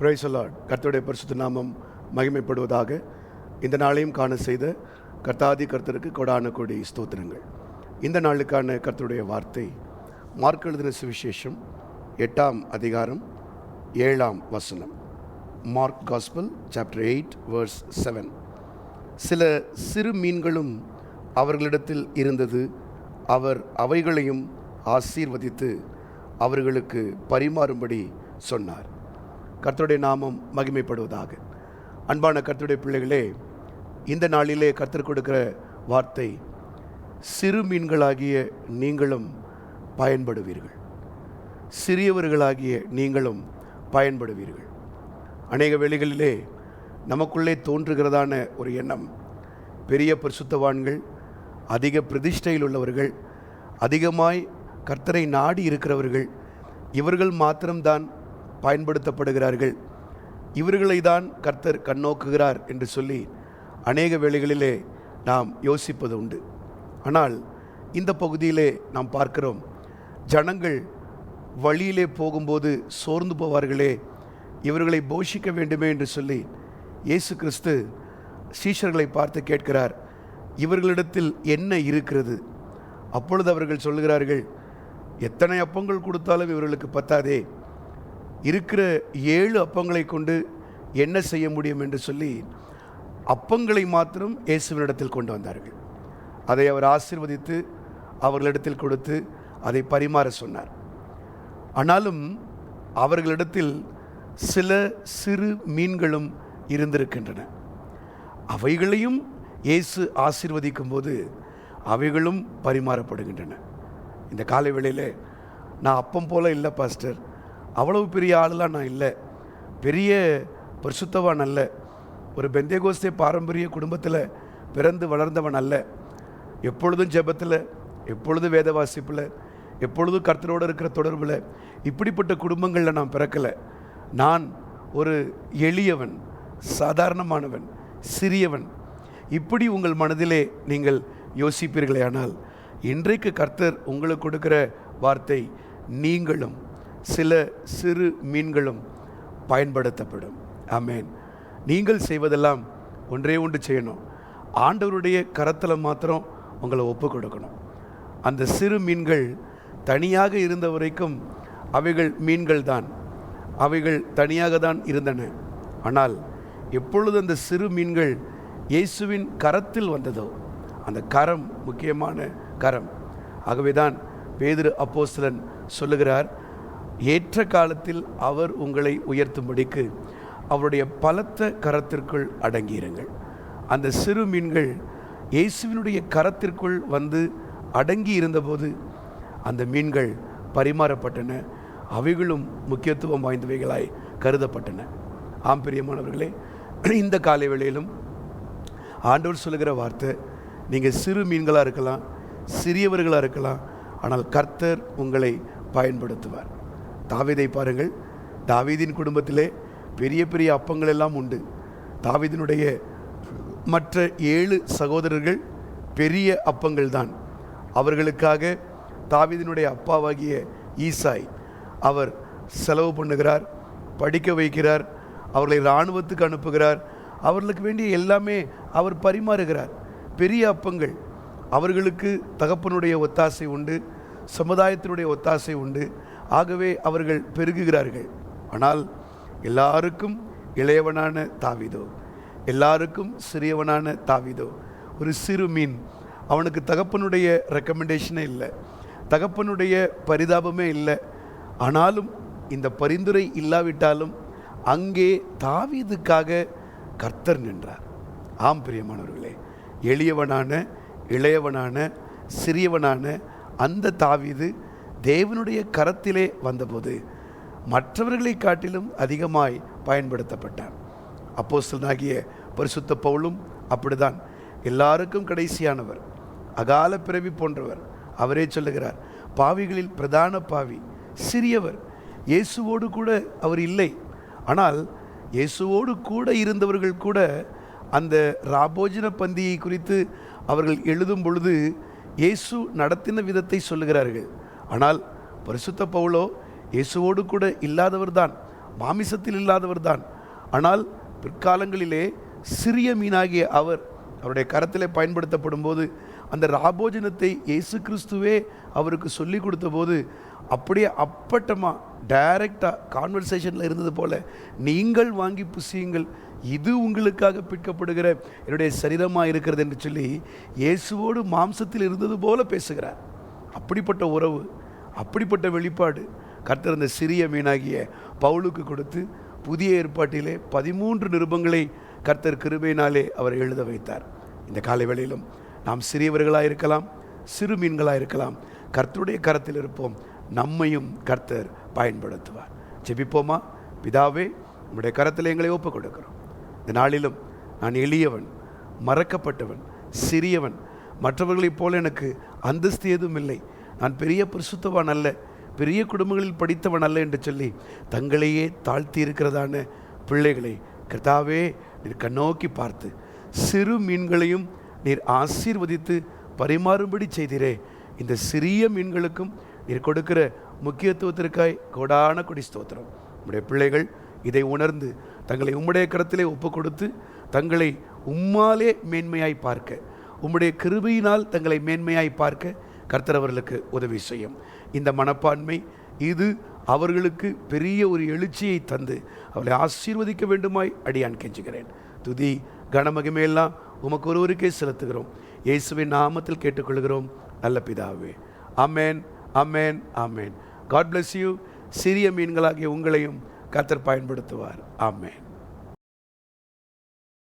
Price allot கர்த்தருடைய பரிசுத்த நாமம் மகிமைப்படுவதாக இந்த நாளையும் காண செய்த கர்த்தாதி கர்த்தருக்கு கொடான கொடி ஸ்தோத்திரங்கள். இந்த நாளுக்கான கர்த்தருடைய வார்த்தை மார்க் எழுதின சுவிசேஷம் எட்டாம் அதிகாரம் ஏழாம் வசனம். Mark gospel chapter eight verse seven சில சிறு மீன்களும் அவர்களிடத்தில் இருந்தது. அவர் அவைகளையும் ஆசீர்வதித்து அவர்களுக்கு பரிமாறும்படி சொன்னார். கர்த்தருடைய நாமம் மகிமைப்படுவதாக. அன்பான கர்த்தருடைய பிள்ளைகளே இந்த நாளிலே கர்த்தர் கொடுக்கிற வார்த்தை சிறு மீன்களாகிய நீங்களும் பயன்படுவீர்கள். சிறியவர்களாகிய நீங்களும் பயன்படுவீர்கள். அநேக வேளைகளிலே நமக்குள்ளே தோன்றுகிறதான ஒரு எண்ணம். பெரிய பரிசுத்தவான்கள் அதிக பிரதிஷ்டையில் உள்ளவர்கள் அதிகமாய் கர்த்தரை நாடி இருக்கிறவர்கள் இவர்கள் மாத்திரம்தான் பயன்படுத்தப்படுகிறார்கள். இவர்களை தான் கர்த்தர் கண்ணோக்குகிறார் என்று சொல்லி அநேக வேளைகளிலே நாம் யோசிப்பது உண்டு. ஆனால் இந்த பகுதியிலே நாம் பார்க்கிறோம் ஜனங்கள் வழியிலே போகும்போது சோர்ந்து போவார்களே இவர்களை போஷிக்க வேண்டுமே என்று சொல்லி இயேசு கிறிஸ்து சீஷர்களை பார்த்து கேட்கிறார் இவர்களிடத்தில் என்ன இருக்கிறது? அப்பொழுது அவர்கள் சொல்லுகிறார்கள் எத்தனை அப்பங்கள் கொடுத்தாலும் இவர்களுக்கு பத்தாதே இருக்கிற ஏழு அப்பங்களை கொண்டு என்ன செய்ய முடியும் என்று சொல்லி அப்பங்களை மாத்திரம் இயேசுவினிடத்தில் கொண்டு வந்தார்கள். அதை அவர் ஆசிர்வதித்து அவர்களிடத்தில் கொடுத்து அதை பரிமாற சொன்னார். ஆனாலும் அவர்களிடத்தில் சில சிறு மீன்களும் இருந்திருக்கின்றன. அவைகளையும் இயேசு ஆசிர்வதிக்கும் போது அவைகளும் பரிமாறப்படுகின்றன. இந்த காலை வேளையில் நான் அப்பம் போல இல்லை பாஸ்டர். அவ்வளவு பெரிய ஆளுலாம் நான் இல்லை. பெரிய பரிசுத்தவான் அல்ல. ஒரு பெந்தேகோஸ்தே பாரம்பரிய குடும்பத்தில் பிறந்து வளர்ந்தவன் அல்ல. எப்பொழுதும் ஜெபத்தில் எப்பொழுதும் வேத வாசிப்பில் எப்பொழுதும் கர்த்தரோடு இருக்கிற தொடர்பில் இப்படிப்பட்ட குடும்பங்களில் நான் பிறக்கலை. நான் ஒரு எளியவன் சாதாரணமானவன் சிறியவன். இப்படி உங்கள் மனதிலே நீங்கள் யோசிப்பீர்களே ஆனால் இன்றைக்கு கர்த்தர் உங்களுக்கு கொடுக்கிற வார்த்தை நீங்களும் சில சிறு மீன்களும் பயன்படுத்தப்படும். ஆமேன். நீங்கள் செய்வதெல்லாம் ஒன்றே ஒன்று செய்யணும். ஆண்டவருடைய கரத்தில் மாத்திரம் உங்களை ஒப்பு கொடுக்கணும் அந்த சிறு மீன்கள் தனியாக இருந்த வரைக்கும் அவைகள் மீன்கள் தான். அவைகள் தனியாக தான் இருந்தன. ஆனால் எப்பொழுது அந்த சிறு மீன்கள் இயேசுவின் கரத்தில் வந்ததோ அந்த கரம் முக்கியமான கரம். ஆகவே தான் பேதிரு அப்போஸ்தலன் சொல்லுகிறார் ஏற்ற காலத்தில் அவர் உங்களை உயர்த்தும்படிக்கு அவருடைய பலத்த கரத்திற்குள் அடங்கியிருங்கள். அந்த சிறு மீன்கள் இயேசுவினுடைய கரத்திற்குள் வந்து அடங்கி இருந்தபோது அந்த மீன்கள் பரிமாறப்பட்டன. அவைகளும் முக்கியத்துவம் வாய்ந்தவைகளாய் கருதப்பட்டன. ஆம் பிரியமானவர்களே இந்த காலை வேளையிலும் ஆண்டவர் சொல்லுகிற வார்த்தை நீங்கள் சிறு மீன்களாக இருக்கலாம் சிறியவர்களாக இருக்கலாம் ஆனால் கர்த்தர் உங்களை பயன்படுத்துவார். தாவீதை பாருங்கள். தாவீதின் குடும்பத்திலே பெரிய பெரிய அப்பங்கள் எல்லாம் உண்டு. தாவீதினுடைய மற்ற ஏழு சகோதரர்கள் பெரிய அப்பங்கள் தான் அவர்களுக்காக தாவீதினுடைய அப்பாவாகிய ஈசாய் அவர் செலவு பண்ணுகிறார் படிக்க வைக்கிறார் அவர்களை இராணுவத்துக்கு அனுப்புகிறார். அவர்களுக்கு வேண்டிய எல்லாமே அவர் பரிமாறுகிறார். பெரிய அப்பங்கள். அவர்களுக்கு தகப்பனுடைய ஒத்தாசை உண்டு சமுதாயத்தினுடைய ஒத்தாசை உண்டு. ஆகவே அவர்கள் பெருகுகிறார்கள். ஆனால் எல்லாருக்கும் இளையவனான தாவிதோ எல்லாருக்கும் சிறியவனான தாவிதோ ஒரு சிறு மீன். அவனுக்கு தகப்பனுடைய ரெக்கமெண்டேஷனே இல்லை. தகப்பனுடைய பரிதாபமே இல்லை. ஆனாலும் இந்த பரிந்துரை இல்லாவிட்டாலும் அங்கே தாவீதுக்காக கர்த்தர் நின்றார். ஆம் பிரியமானவர்களே எளியவனான இளையவனான சிறியவனான அந்த தாவீது தேவனுடைய கரத்திலே வந்தபோது மற்றவர்களை காட்டிலும் அதிகமாய் பயன்படுத்தப்பட்டான் அப்போஸ்தலனாகிய பரிசுத்த பவுலும் அப்படிதான். எல்லாருக்கும் கடைசியானவர் அகால பிறவி போன்றவர். அவரே சொல்லுகிறார் பாவிகளில் பிரதான பாவி சிறியவர். இயேசுவோடு கூட அவர் இல்லை. ஆனால் இயேசுவோடு கூட இருந்தவர்கள் கூட அந்த ராபோஜன பந்தியை குறித்து அவர்கள் எழுதும் பொழுது இயேசு நடத்தின விதத்தை சொல்லுகிறார்கள். ஆனால் பரிசுத்த பவுலோ இயேசுவோடு கூட இல்லாதவர் தான் மாமிசத்தில் இல்லாதவர் தான் ஆனால் பிற்காலங்களிலே சிறிய மீனாகிய அவர் அவருடைய கரத்திலே பயன்படுத்தப்படும் போது அந்த ராபோஜனத்தை இயேசு கிறிஸ்துவே அவருக்கு சொல்லி கொடுத்த போது அப்படியே அப்பட்டமாக டைரக்டாக கான்வர்சேஷனில் இருந்தது போல் நீங்கள் வாங்கி புசியுங்கள் இது உங்களுக்காக பிற்கப்படுகிற என்னுடைய சரீரமாக இருக்கிறது என்று சொல்லி இயேசுவோடு மாம்சத்தில் இருந்தது போல பேசுகிறார். அப்படிப்பட்ட உறவு அப்படிப்பட்ட வெளிப்பாடு கர்த்தர் அந்த சிறிய மீனாகிய பவுலுக்கு கொடுத்து புதிய ஏற்பாட்டிலே பதிமூன்று நிருபங்களை கர்த்தர் கிருபையினாலே அவர் எழுத வைத்தார். இந்த காலை வேளையிலும் நாம் சிறியவர்களாக இருக்கலாம் சிறு மீன்களாக இருக்கலாம் கர்த்தருடைய கரத்தில் இருப்போம். நம்மையும் கர்த்தர் பயன்படுத்துவார். ஜெபிப்போமா? பிதாவே உங்களுடைய கரத்தில் எங்களை ஒப்புக் கொடுக்கிறோம் இந்த நாளிலும் நான் எளியவன் மறக்கப்பட்டவன் சிறியவன் மற்றவர்களைப் போல எனக்கு அந்தஸ்து எதுவும் இல்லை. நான் பெரிய பிரசுத்தவன் அல்ல பெரிய குடும்பங்களில் படித்தவன் அல்ல என்று சொல்லி தங்களையே தாழ்த்தி இருக்கிறதான பிள்ளைகளை கர்த்தாவே நீர் கண்ணோக்கி பார்த்து சிறு மீன்களையும் நீர் ஆசீர்வதித்து பரிமாறும்படி செய்தீரே. இந்த சிறிய மீன்களுக்கும் நீர் கொடுக்கிற முக்கியத்துவத்திற்காய் கோடான கொடி ஸ்தோத்திரம். உம்முடைய பிள்ளைகள் இதை உணர்ந்து தங்களை உம்முடைய கரத்திலே ஒப்பு கொடுத்து தங்களை உம்மாலே மேன்மையாய் பார்க்க உம்முடைய கிருபையினால் தங்களை மேன்மையாய் பார்க்க கர்த்தர் அவர்களுக்கு உதவி செய்யும். இந்த மனப்பான்மை இது அவர்களுக்கு பெரிய ஒரு எழுச்சியை தந்து அவளை ஆசீர்வதிக்க வேண்டுமாய் அடியான் கெஞ்சுகிறேன். துதி கனமகிமையெல்லாம் உமக்கு ஒருவருக்கே செலுத்துகிறோம். இயேசுவின் நாமத்தில் கேட்டுக்கொள்கிறோம். நல்ல பிதாவே. Amen amen amen God bless you சிறிய மீன்களாகிய உங்களையும் கர்த்தர் பயன்படுத்துவார். ஆமேன்.